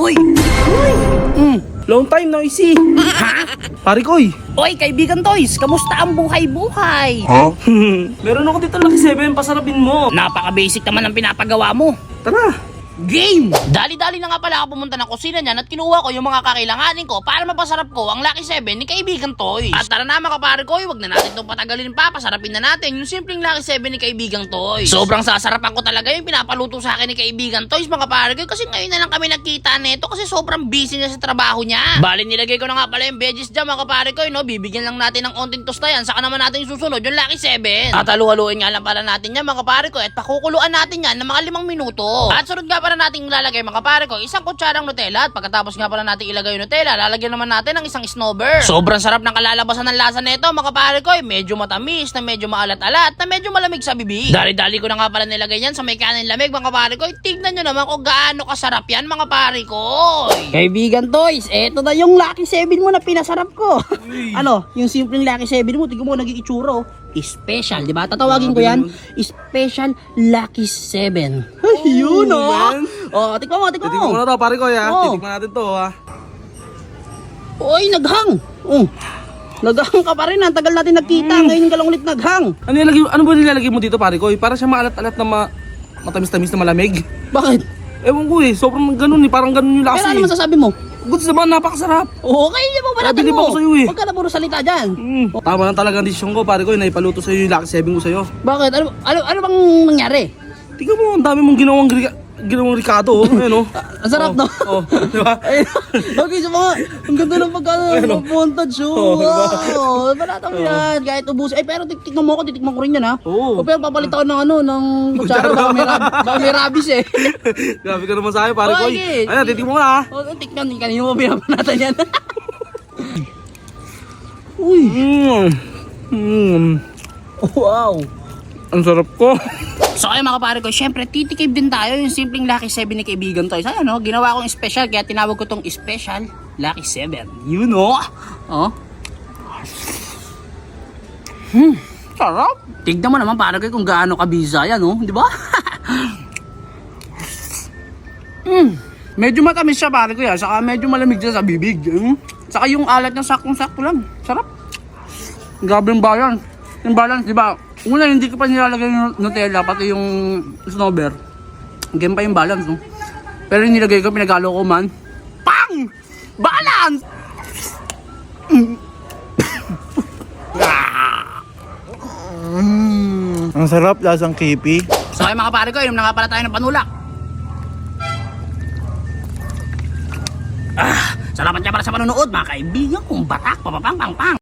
Uy! Mm, long time no see. Ha? Pare koy. Uy, kaibigan Toys, kamusta ang buhay-buhay? Meron ako dito Lucky 7, pasarapin mo. Napaka-basic naman ang pinapagawa mo. Tara. Game! Dali-dali na nga pala ako pumunta ng kusina niyan at kinuha ko yung mga kakailanganin ko para mapasarap ko ang Lucky 7 ni kaibigan Toys. At tara na mga kapare ko, wag na natin itong patagalin pa, pasarapin na natin yung simpleng Lucky 7 ni kaibigan Toys. Sobrang sasarapan ko talaga yung pinapaluto sa akin ni kaibigan Toys mga kapare ko kasi ngayon na lang kami nagkita nito kasi sobrang busy niya sa trabaho niya. Bali nilagay ko na nga pala yung veggies dyan mga kapare ko, no? bibigyan lang natin ng onting tosta yan, saka naman natin susunod yung Lucky 7. At halu-haluin nga lang pala natin yan mga kapare ko at pakukuluan natin yan ng mga limang minuto. At sunod nga pala natin lalagay mga kapare ko, isang kutsarang Nutella at pagkatapos nga pala natin ilagay yung Nutella, lalagyan naman natin ng isang snowbird. Sobrang sarap ng kalalabasan ng lasa nito mga kapare ko, eh, medyo matamis, na medyo maalat-alat, na medyo malamig sa bibig. Dali-dali ko na nga pala nilagay yan sa may kanin lamig mga kapare ko, eh, tignan nyo naman kung gaano kasarap yan mga pare ko. Kaibigan Toys, eto na yung Lucky 7 mo na pinasarap ko. ano, yung simpleng Lucky 7 mo, tingnan mo naging itsura oh. Special, di ba? Tatawagin ko yan, Special Lucky 7. Ay, yun oh. man. Oh, tingnan mo, tingnan Titikman mo. mo na to, pare koy ha. Oo. Titikman natin to ha. Oy, naghang. Oh. Naghang ka pa rin, ang tagal natin nagkita, ngayon ka lang ulit naghang. Ano, nilagay, ano ba nilalagay mo dito, pare koy? Para siya maalat-alat na ma matamis-tamis na malamig. Bakit? Ewan ko eh, sobrang ganun eh, parang ganun yung Pero lasa ano eh. masasabi mo? Goods naman, napakasarap. Oo, okay, hindi mo ba natin mo? ako sa'yo eh. Huwag ka na puro salita dyan. Mm. Tama lang talaga ang desisyon ko, pare koy, naipaluto sa'yo yung Lucky 7 ko sa'yo. Bakit? Ano, ano, ano bang nangyari? Tingnan mo, ang dami mong ginawang, ginawang Ricardo, oh. Ayun, oh. Ang sarap, no? Oh, di ba? Ay, okay, sa mga, ang ganda ng pagkano, Ayun, oh. ng montage, oh. Oh, diba? Wow, balata mo yan, kahit ubusin. Ay, pero tik- tikman mo ako, titikman ko rin yan, ha? Oo. O, pero papalit ako ng ano, ng kutsara, baka may, rab- baka may rabies, eh. Grabe ka naman sa akin, pare Oh, koy. okay. Ayun, titikman mo na ha. O, tikman, kanino mo binabanatan yan? Uy, Mm. Mm. wow. Ang sarap ko. So ayun mga kapare ko, syempre titikib din tayo yung simpleng Lucky 7 ni kaibigan Toys. Ayun no, ginawa kong special kaya tinawag ko tong special Lucky 7. You know? Oh. Hmm, sarap. Tignan mo naman para kay kung gaano kabisa yan, oh, di ba? Hmm, medyo matamis siya pare ko yan, saka medyo malamig siya sa bibig. Hmm? Saka yung alat niya saktong-sakto lang. Sarap. Grabe yung balance. Yung balance, di ba? Una, hindi ko pa nilalagay yung Nutella, pati yung snowber. Game pa yung balance, no? Pero yung nilagay ko, pinagalo ko man. Pang! Balance! Ang sarap, lasang kipi. So ay mga pare ko, inom na nga pala tayo ng panulak. Ah, salamat niya para sa panonood mga kaibigan kong batak, papapang, pang, pang.